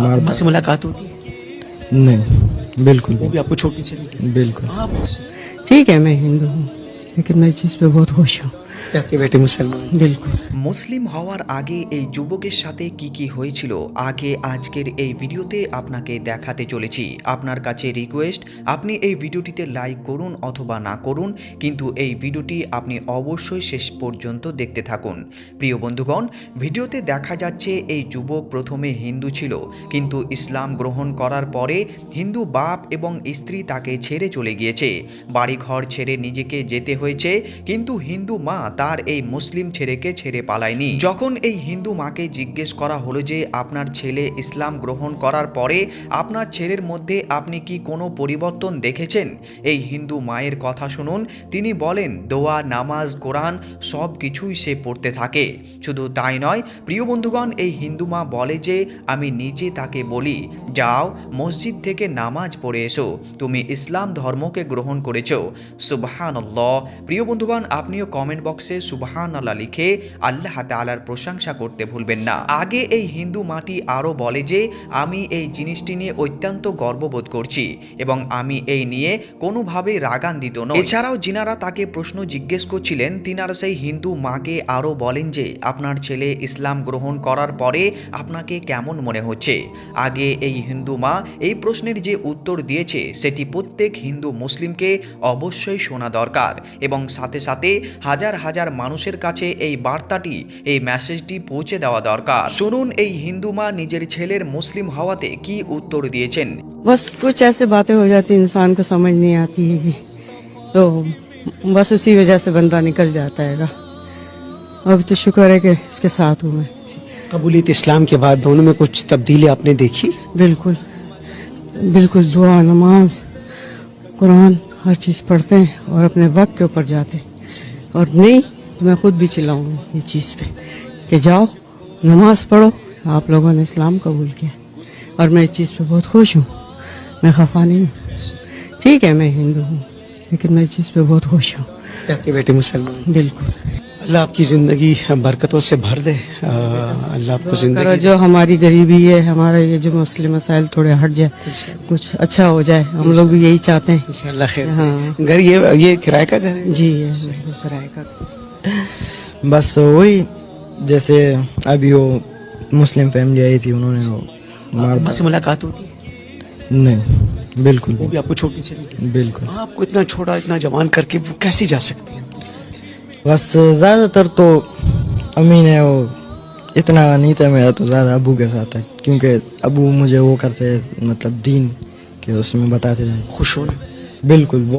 ماں سے ملاقات ہوتی ہے؟ نہیں بالکل وہ بھی آپ کو چھوٹی چلی بالکل۔ ٹھیک ہے میں ہندو ہوں لیکن میں اس چیز پہ بہت خوش ہوں۔ মুসলিম হওয়ার আগে এই যুবকের সাথে কি কি হয়েছিল, আগে আজকের এই ভিডিওতে আপনাকে দেখাতে চলেছি। আপনার কাছে রিকোয়েস্ট আপনি এই ভিডিওটিতে লাইক করুন অথবা না করুন, কিন্তু এই ভিডিওটি আপনি অবশ্যই শেষ পর্যন্ত দেখতে থাকুন। প্রিয় বন্ধুগণ, ভিডিওতে দেখা যাচ্ছে এই যুবক প্রথমে হিন্দু ছিল, কিন্তু ইসলাম গ্রহণ করার পরে হিন্দু বাপ এবং স্ত্রী তাকে ছেড়ে চলে গিয়েছে। বাড়িঘর ছেড়ে নিজেকে যেতে হয়েছে, কিন্তু হিন্দু মা তার এই মুসলিম ছেলেকে ছেড়ে পালায়নি। যখন এই হিন্দু মাকে জিজ্ঞেস করা হলো যে, আপনার ছেলে ইসলাম গ্রহণ করার পরে আপনার ছেলের মধ্যে আপনি কি কোনো পরিবর্তন দেখেছেন? এই হিন্দু মায়ের কথা শুনুন। তিনি বলেন, দোয়া, নামাজ, কোরআন সব কিছুই সে পড়তে থাকে। শুধু তাই নয়, প্রিয় বন্ধুগণ, এই হিন্দু মা বলে যে, আমি নিজে তাকে বলি, যাও, মসজিদ থেকে নামাজ পড়ে এসো। তুমি ইসলাম ধর্মকে গ্রহণ করেছ। সুবহান প্রিয় বন্ধুগণ, আপনিও কমেন্ট বক্সে সুবহান আল্লাহ লিখে আল্লাহ তাআলার প্রশংসা করতে ভুলবেন না। আগে এই হিন্দু মাটি আরও বলে যে, আমি এই জিনিসটি নিয়ে অত্যন্ত গর্ববোধ করছি এবং আমি এই নিয়ে কোনোভাবেই রাগান্বিত নই। এছাড়াও যিনারা তাকে প্রশ্ন জিজ্ঞেস করছিলেন, তিনারা সেই হিন্দু মাকে আরও বলেন যে, আপনার ছেলে ইসলাম গ্রহণ করার পরে আপনাকে কেমন মনে হচ্ছে? আগে এই হিন্দু মা এই প্রশ্নের যে উত্তর দিয়েছে, সেটি প্রত্যেক হিন্দু মুসলিমকে অবশ্যই শোনা দরকার এবং সাথে সাথে হাজার হাজার মানুষের কাছে এই বার্তাটি এই মেসেজটি পৌঁছে দেওয়া দরকার শুনুন এই হিন্দু মা নিজের ছেলের মুসলিম হওয়াতে কি উত্তর দিয়েছেন बस कुछ ऐसे बातें हो जाती इंसान को समझ नहीं आती है कि तो बस उसी वजह से बंदा निकल जाता है अब तो शुक्र है कि इसके साथ हूँ मैं कबूलियत इस्लाम के बाद दोनों में कुछ तब्दीली आपने देखी बिल्कुल बिल्कुल दुआ नमाज قرآن ہر چیز پڑھتے ہیں اور اپنے وقت کے اوپر جاتے ہیں۔ اور نہیں تو میں خود بھی چلاؤں گی اس چیز پہ کہ جاؤ نماز پڑھو آپ لوگوں نے اسلام قبول کیا۔ اور میں اس چیز پہ بہت خوش ہوں۔ میں خفا نہیں ہوں۔ ٹھیک ہے میں ہندو ہوں لیکن میں اس چیز پہ بہت خوش ہوں۔ بیٹے بیٹی مسلمان بالکل۔ اللہ آپ کی زندگی برکتوں سے بھر دے اللہ آپ کو زندگی جو ہماری غریبی ہے ہمارا یہ جو مسئلے مسائل تھوڑے ہٹ جائے کچھ اچھا ہو جائے ہم لوگ بھی یہی چاہتے ہیں۔ خیر۔ ہاں۔ گھر یہ یہ کرائے کا گھر ہے؟ جی کرائے کا۔ بس وہی جیسے ابھی وہ مسلم فیملی آئی تھی انہوں نے سے ملاقات ہوتی نہیں بالکل وہ بھی آپ کو چھوٹی چلی بالکل۔ آپ کو اتنا چھوٹا اتنا جوان کر کے وہ کیسی جا سکتے ہیں بس زیادہ تر تو امی نے وہ اتنا نہیں تھا میرا تو زیادہ ابو کے ساتھ ہے کیونکہ ابو مجھے وہ کرتے مطلب دین کہ اس میں بتاتے رہے۔ خوش ہو بالکل